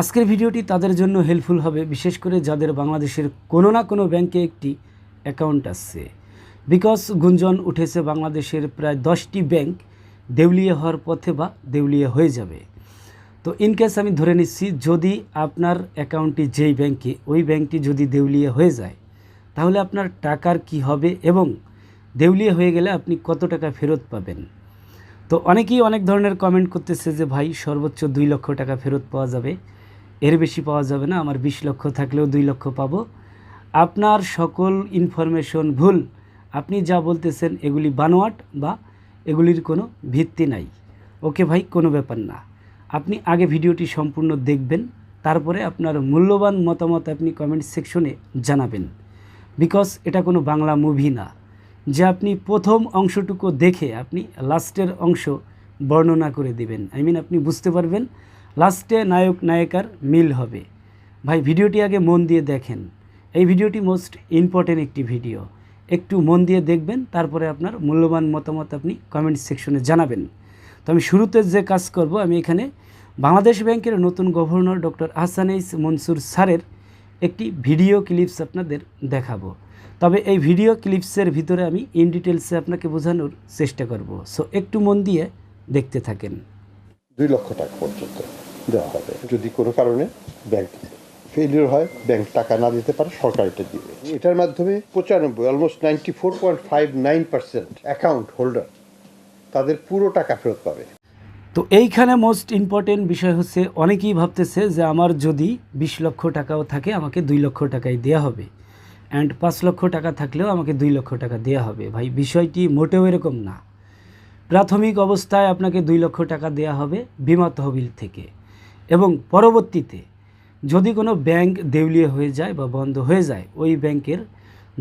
আজকের ভিডিওটি তাদের জন্য হেল্পফুল হবে, বিশেষ করে যাদের বাংলাদেশের কোনো না কোনো ব্যাংকে একটি অ্যাকাউন্ট আছে। বিকজ গুঞ্জন উঠেছে, বাংলাদেশের প্রায় দশটি ব্যাংক দেউলিয়া হওয়ার পথে বা দেউলিয়া হয়ে যাবে। তো ইন কেস আমি ধরে নিচ্ছি, যদি আপনার অ্যাকাউন্টটি যেই ব্যাংকে, ওই ব্যাংকটি যদি দেউলিয়া হয়ে যায়, তাহলে আপনার টাকার কি হবে এবং দেউলিয়া হয়ে গেলে আপনি কত টাকা ফেরত পাবেন? তো অনেকেই অনেক ধরনের কমেন্ট করতেছে যে, ভাই, সর্বোচ্চ দুই লক্ষ টাকা ফেরত পাওয়া যাবে। এর বেশি পাওয়া যাবে না, আমার বিশ লক্ষ থাকলেও দুই লক্ষ পাব। আপনার সকল ইনফরমেশন ভুল, আপনি যা বলতেছেন এগুলি বানোয়াট বা এগুলির কোনো ভিত্তি নাই। ওকে ভাই, কোনো ব্যাপার না। আপনি আগে ভিডিওটি সম্পূর্ণ দেখবেন, তারপরে আপনার মূল্যবান মতামত আপনি কমেন্ট সেকশনে জানাবেন। বিকজ এটা কোনো বাংলা মুভি না। যে আপনি প্রথম অংশটুকু দেখে আপনি লাস্টের অংশ বর্ণনা করে দিবেন। আই মিন আপনি বুঝতে পারবেন লাস্টে নায়ক, নায়িকার মিল হবে। ভাই, ভিডিওটি আগে মন দিয়ে দেখেন। এই ভিডিওটি মোস্ট ইম্পর্টেন্ট একটি ভিডিও। একটু মন দিয়ে দেখবেন, তারপরে আপনার মূল্যবান মতামত আপনি কমেন্ট সেকশনে জানাবেন। তো আমি শুরুতে যে কাজ করব, আমি এখানে বাংলাদেশ ব্যাংকের নতুন গভর্নর ডক্টর আহসানেইস মনসুর স্যারের একটি ভিডিও ক্লিপস আপনাদের দেখাবো। তবে এই ভিডিও ক্লিপসের ভিতরে আমি ইন ডিটেলসে আপনাকে বোঝানোর চেষ্টা করব। সো একটু মন দিয়ে দেখতে থাকেন। দুই লক্ষ টাকা পর্যন্ত। দেওয়া হবে। যদি কোনো কারণে ব্যাংক ফেলিওর হয় ব্যাংক টাকা না দিতে পারে সরকার এটা দিবে। এটার মাধ্যমে পঁচানব্বই almost ninety four point five nine percent account holder তাদের পুরো টাকা ফেরত পাবে। তো এইখানে মোস্ট ইম্পর্টেন্ট বিষয় হচ্ছে, অনেকেই ভাবতেছে যে আমার যদি বিশ লক্ষ টাকাও থাকে, আমাকে দুই লক্ষ টাকাই দেওয়া হবে। অ্যান্ড পাঁচ লক্ষ টাকা থাকলেও আমাকে দুই লক্ষ টাকা দেওয়া হবে। ভাই, বিষয়টি মোটেও এরকম না। প্রাথমিক অবস্থায় আপনাকে দুই লক্ষ টাকা দেওয়া হবে বিমা তহবিল থেকে। এবং পরবর্তীতে যদি কোনো ব্যাংক দেউলিয়া হয়ে যায় বা বন্ধ হয়ে যায়, ওই ব্যাংকের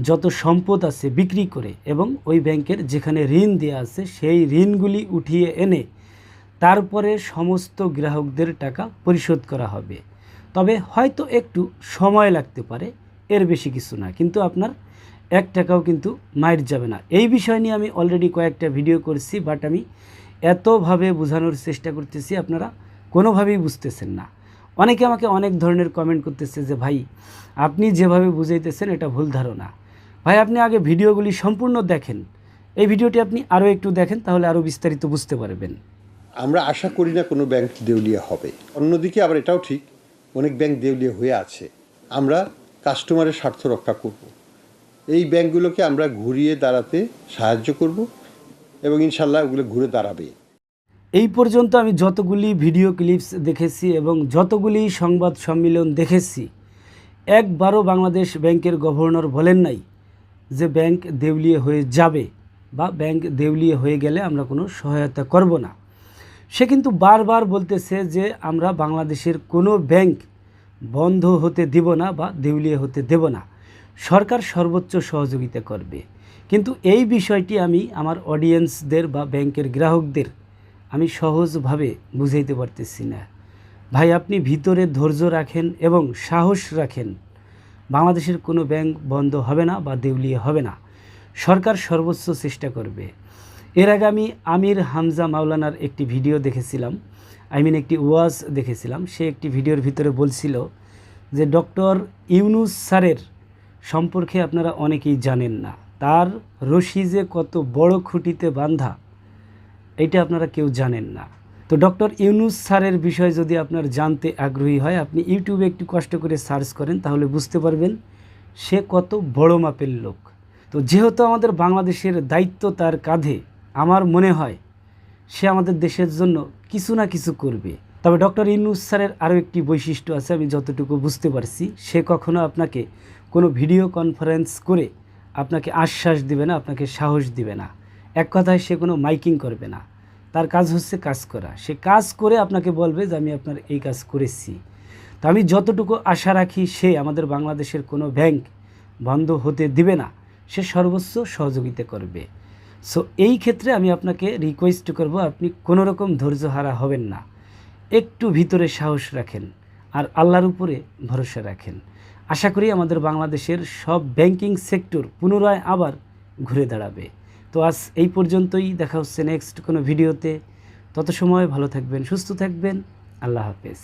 যত সম্পদ আছে বিক্রি করে এবং ওই ব্যাংকের যেখানে ঋণ দেওয়া আছে, সেই ঋণগুলি উঠিয়ে এনে তারপরে সমস্ত গ্রাহকদের টাকা পরিশোধ করা হবে। তবে হয়তো একটু সময় লাগতে পারে, এর বেশি কিছু না। কিন্তু আপনার এক টাকাও কিন্তু মাইর যাবে না। এই বিষয় নিয়ে আমি অলরেডি কয়েকটা ভিডিও করছি বাট আমি এতভাবে বোঝানোর চেষ্টা করতেছি, আপনারা কোনোভাবেই বুঝতেছেন না। অনেকে আমাকে অনেক ধরনের কমেন্ট করতেছে যে, ভাই, আপনি যেভাবে বুঝাইতেছেন এটা ভুল ধারণা। ভাই, আপনি আগে ভিডিওগুলি সম্পূর্ণ দেখেন। এই ভিডিওটি আপনি আরও একটু দেখেন, তাহলে আরও বিস্তারিত বুঝতে পারবেন। আমরা আশা করি না কোনো ব্যাংক দেউলিয়া হবে। অন্যদিকে আবার এটাও ঠিক, অনেক ব্যাংক দেউলিয়া হয়ে আছে। আমরা কাস্টমারের স্বার্থ রক্ষা করব। এই ব্যাংকগুলোকে আমরা ঘুরিয়ে দাঁড়াতে সাহায্য করব এবং ইনশাল্লাহ ওগুলো ঘুরে দাঁড়াবে। এই পর্যন্ত আমি যতগুলি ভিডিও ক্লিপস দেখেছি এবং যতগুলি সংবাদ সম্মেলন দেখেছি, একবারও বাংলাদেশ ব্যাংকের গভর্নর বলেন নাই যে ব্যাংক দেউলিয়ে হয়ে যাবে বা ব্যাংক দেউলিয়ে হয়ে গেলে আমরা কোনো সহায়তা করব না। সে কিন্তু বারবার বলতেছে যে আমরা বাংলাদেশের কোনো ব্যাংক বন্ধ হতে দিব না বা দেউলিয়ে হতে দেব না। সরকার সর্বোচ্চ সহযোগিতা করবে। কিন্তু এই বিষয়টি আমি আমার অডিয়েন্সদের বা ব্যাংকের গ্রাহকদের আমি সহজভাবে বুঝাইতে পারতেছি না। ভাই, আপনি ভিতরে ধৈর্য রাখেন এবং সাহস রাখেন। বাংলাদেশের কোনো ব্যাংক বন্ধ হবে না বা দেউলিয়ে হবে না। সরকার সর্বোচ্চ চেষ্টা করবে। এর আগে আমি আমির হামজা মাওলানার একটি ভিডিও দেখেছিলাম। আই মিন একটি ওয়াজ দেখেছিলাম। সে একটি ভিডিওর ভিতরে বলছিল যে, ডক্টর ইউনুস স্যারের সম্পর্কে আপনারা অনেকেই জানেন না। তার রশি যে কত বড় খুঁটিতে বান্ধা এইটা আপনারা কেউ জানেন না। তো ডক্টর ইউনুস স্যারের বিষয় যদি আপনার জানতে আগ্রহী হয়, আপনি ইউটিউবে একটু কষ্ট করে সার্চ করেন, তাহলে বুঝতে পারবেন সে কত বড় মাপের লোক। তো যেহেতু আমাদের বাংলাদেশের দায়িত্ব তার কাঁধে, আমার মনে হয় সে আমাদের দেশের জন্য কিছু না কিছু করবে। তবে ডক্টর ইউনুস স্যারের আরও একটি বৈশিষ্ট্য আছে, আমি যতটুকু বুঝতে পারছি, সে কখনো আপনাকে কোনো ভিডিও কনফারেন্স করে আপনাকে আশ্বাস দিবে না, আপনাকে সাহস দিবে না। এক কথায় সে কোনো মাইকিং করবে না। তার কাজ হচ্ছে কাজ করা। সে কাজ করে আপনাকে বলবে যে, আমি আপনার এই কাজ করেছি। তো আমি যতটুকু আশা রাখি, সে আমাদের বাংলাদেশের কোনো ব্যাংক বন্ধ হতে দিবে না। সে সর্বোচ্চ সহযোগিতা করবে। সো, এই ক্ষেত্রে আমি আপনাকে রিকোয়েস্ট করব, আপনি কোনো রকম ধৈর্য হারা হবেন না। একটু ভিতরে সাহস রাখেন আর আল্লাহর উপরে ভরসা রাখেন। আশা করি আমাদের বাংলাদেশের সব ব্যাংকিং সেক্টর পুনরায় আবার ঘুরে দাঁড়াবে। তো আজ এই পর্যন্তই, দেখা হচ্ছে নেক্সট কোনো ভিডিওতে। তত সময় ভালো থাকবেন, সুস্থ থাকবেন, আল্লাহ হাফেজ।